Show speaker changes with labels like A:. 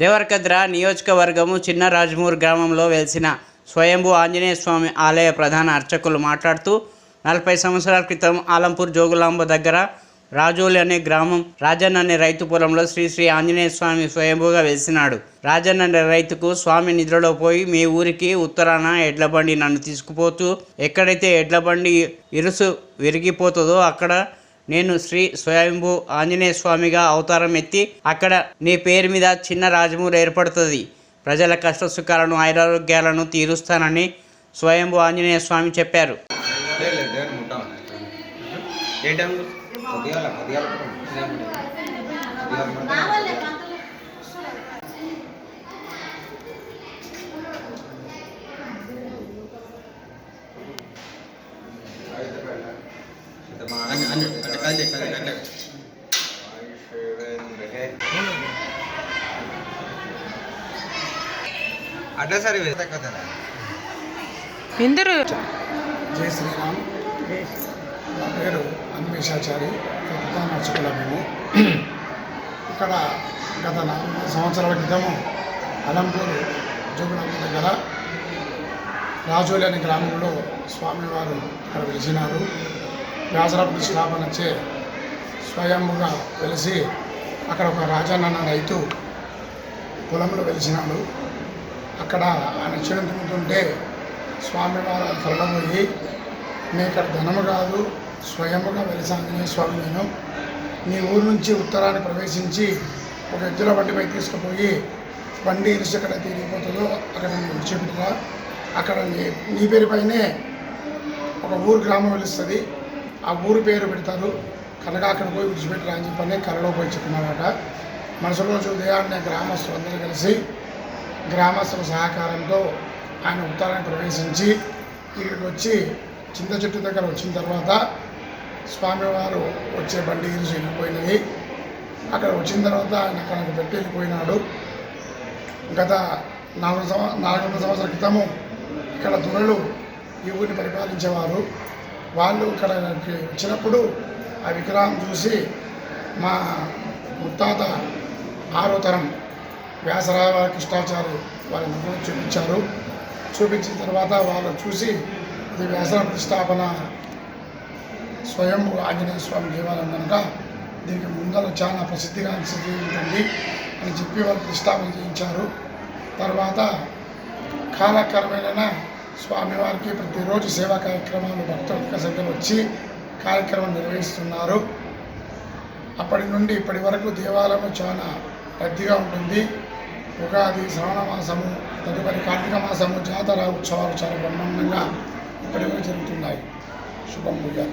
A: దేవరకద్ర నియోజకవర్గము చిన్న రాజమూర్ గ్రామంలో వెలిసిన స్వయంభూ ఆంజనేయ స్వామి ఆలయ ప్రధాన అర్చకులు మాట్లాడుతూ నలభై సంవత్సరాల క్రితం ఆలంపూర్ జోగులాంబ దగ్గర రాజోలి అనే గ్రామం రాజన్న అనే రైతు పొలంలో శ్రీ శ్రీ ఆంజనేయ స్వామి స్వయంభూగా వెలిసినాడు. రాజన్న అనే రైతుకు స్వామి నిద్రలో పోయి మీ ఊరికి ఉత్తరాన ఎడ్లబండి నన్ను తీసుకుపోతూ ఎక్కడైతే ఎడ్లబండి ఇరుసు విరిగిపోతుందో అక్కడ నేను శ్రీ స్వయంభూ ఆంజనేయ స్వామిగా అవతారం ఎత్తి అక్కడ నీ పేరు మీద చిన్న రాజమూరు ఏర్పడుతుంది. ప్రజల కష్ట సుఖాలను ఆయురారోగ్యాలను తీరుస్తానని స్వయంభూ ఆంజనేయ స్వామి చెప్పారు.
B: లేదు లేదు దేవుని ముట్టాం ఏ టైం అడ్డా కదా
C: ఇందరు.
D: జై శ్రీరామ్. నా పేరు అన్వేషాచారి. ప్రధాన మేము. ఇక్కడ గత నాలుగు సంవత్సరాల క్రితము అలంపూరు జోగులమ్మ దగ్గర రాజోలి అనే గ్రామంలో స్వామివారు ఇక్కడ వెలిసినారు వ్యాసర ప్రతిష్టాపనచే స్వయంగా వెలిసి అక్కడ ఒక రాజన్న రైతు పొలంలో వెలిసినాడు. అక్కడ ఆయన చిన్న తింటుంటే స్వామివారు కళ్ళ పోయి నీ ఇక్కడ ధనము కాదు స్వయముగా వెలిసాను స్వామి నేను. మీ ఊరు నుంచి ఉత్తరాన్ని ప్రవేశించి ఒక ఎద్దుల బండిపై తీసుకుపోయి బండి ఇరిచి ఎక్కడ తిరిగిపోతుందో అక్కడ విడిచిపెట్టుగా అక్కడ నీ నీ పేరు పైనే ఒక ఊరు గ్రామం వెలుస్తుంది ఆ ఊరు పేరు పెడతారు. కనుక అక్కడ పోయి విడిచిపెట్టరా అని చెప్పని కళలో పోయి చెప్పినారట మరుసటి రోజు ఉదయాన్నే గ్రామస్తులు అందరూ కలిసి గ్రామస్తుల సహకారంతో ఆయన ఉత్తరాన్ని ప్రవేశించి ఇక్కడికి వచ్చి చింత చెట్టు దగ్గర వచ్చిన తర్వాత స్వామివారు వచ్చే బండి ఇరుసు వెళ్ళిపోయినవి అక్కడ వచ్చిన తర్వాత ఆయన అక్కడికి పెట్టి వెళ్ళిపోయినాడు. గత నాలుగు సంవ నాలుగు సంవత్సరాల క్రితము ఇక్కడ దురలు ఈ ఊరిని పరిపాలించేవారు. వాళ్ళు ఇక్కడ వచ్చినప్పుడు ఆ విగ్రహం చూసి మా ముత్తాత ఆరో తరం వ్యాసరాయ కృష్ణాచారి వారి ముగ్గురు చూపించారు. చూపించిన తర్వాత వాళ్ళు చూసి ఇది వ్యాసర ప్రతిష్టాపన స్వయం ఆంజనేయ స్వామి దేవాలయం కనుక దీనికి ముందర చాలా ప్రసిద్ధిగా ఉంటుంది అని చెప్పి వాళ్ళు ప్రతిష్టాపన చేయించారు. తర్వాత కాలక్రమేణా స్వామివారికి ప్రతిరోజు సేవా కార్యక్రమాలు భక్తుల సంఖ్యలో వచ్చి కార్యక్రమం నిర్వహిస్తున్నారు. అప్పటి నుండి ఇప్పటి వరకు దేవాలయం చాలా రద్దీగా ఉంటుంది. ఉగాది శ్రవణ మాసము తదుపరి కార్తీక మాసము జాతర ఉత్సవాలు చాలా బ్రహ్మాండంగా ఇప్పటి వరకు జరుగుతున్నాయి. శుభం భూయాలు